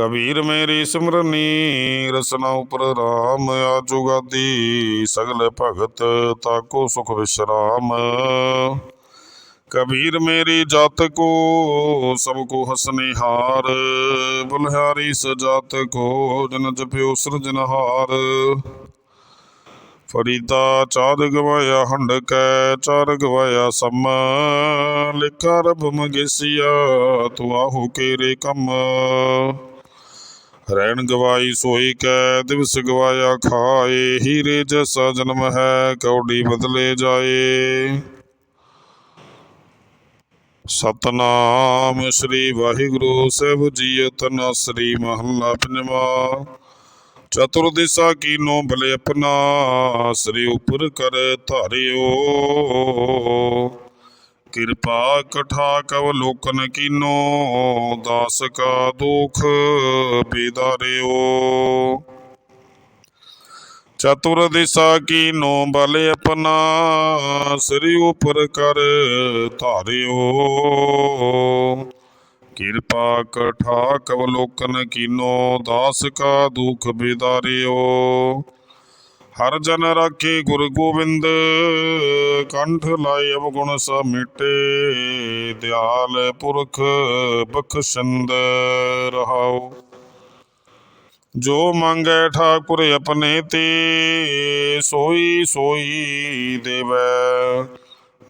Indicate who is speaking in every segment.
Speaker 1: ਕਬੀਰ ਮੇਰੀ ਸਿਮਰਨੀ, ਰਸਨਾ ਉਪਰ ਰਾਮ, ਆਜੋ ਗਾਦੀ, ਸਗਲ ਭਗਤ ਤਾਕੋ ਸੁਖ ਵਿਸ਼ਰਾਮ। ਕਬੀਰ ਮੇਰੀ ਜਤ ਕੋ, ਸਭ ਕੋ ਹਸਨਿਹਾਰ ਬੁਲਹਾਰੀ ਸਜਾਤ ਕੋ, ਜਨ ਜਪਿਓ ਸਿਰਜਨਹਾਰ ਫਰੀਦਾ ਚਾਰ ਗਵਾਇਆ ਹੰਡ ਕੈ, ਚਾਰ ਗਵਾਇਆ ਸਮ। ਲਿਖਾ ਰਬ ਮਗੇਸੀਆ, ਤੂੰ ਆਹੂ ਕੇਰੇ ਕੰਮ। ਰਹਿਣ ਗਵਾਈ ਸੋਈ ਕੈ, ਦਿਵਸ ਗਵਾਇਆ ਖਾਏ, ਹੀਰੇ ਜੈਸਾ ਜਨਮ ਹੈ ਕੌਡੀ ਬਦਲੇ ਜਾਏ। ਸਤਨਾਮ ਸ੍ਰੀ ਵਾਹਿਗੁਰੂ, ਸਾਹਿਬ ਜੀ ਤਨਾ ਸ੍ਰੀ ਮਹੱਲਾ ਪੰਜਵਾ। ਚਤੁਰ ਦਿਸ਼ਾ ਕੀਨੋ ਭਲੇ ਆਪਣਾ ਸ੍ਰੀ ਉਪਰ ਕਰ ਧਾਰਿਓ। ਕਿਰਪਾ ਕਠਾ ਕਵ ਲੋਕਨ ਕੀਨੋ, ਦਾਸ ਕਾ ਦੁਖ ਬੇਦਾਰਿਓ ਚਤੁਰ ਦਿਸ਼ਾ ਕੀਨੋ ਭਲੇ ਆਪਣਾ, ਸ੍ਰੀ ਉਪਰ ਕਰ ਧਾਰਿਓ। ਕਿਰਪਾ ਕਠਾ ਕਵ ਲੋਕਨ ਕੀਨੋ, ਦਾਸ ਕਾ ਦੁਖ ਬਿਦਾਰਿਓ ਹਰ ਜਨ ਰਾਖੇ ਗੁਰ ਗੋਬਿੰਦ, ਕੰਠ ਲਾਏ ਅਵਗੁਣ ਸਮਿਟੇ ਦਿਆਲ ਪੁਰਖ ਬਖਸ਼ੰਦ ਰਹਾਉ। ਜੋ ਮੰਗੈ ਠਾਕੁਰ ਆਪਣੇ ਤੇ, ਸੋਈ ਸੋਈ ਦੇਵੈ।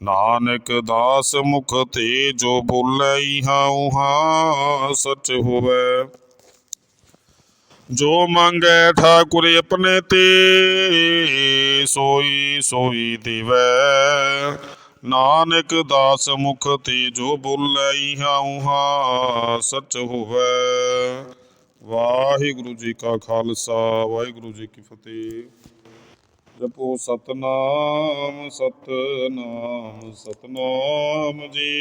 Speaker 1: ਨਾਨਕ ਦਾਸ ਮੁਖ ਤੇ ਜੋ ਬੋਲੇ ਹਾਂ ਉਹਾਂ ਸਚ ਹੋਵੇ। ਜੋ ਮੰਗੈ ਠਾਕੁਰ ਆਪਣੇ ਤੇ, ਸੋਈ ਸੋਈ ਦੇਵੈ। ਨਾਨਕ ਦਾਸ ਮੁਖ ਤੇ ਜੋ ਬੋਲੈ ਇਹਾਂ ਉਹਾਂ ਸਚ ਹੋਵੇ। ਵਾਹਿਗੁਰੂ ਜੀ ਕਾ ਖਾਲਸਾ, ਵਾਹਿਗੁਰੂ ਜੀ ਕੀ ਫਤਿਹ। ਜਪੋ ਸਤਨਾਮ ਸਤਨਾਮ ਸਤਨਾਮ ਜੀ।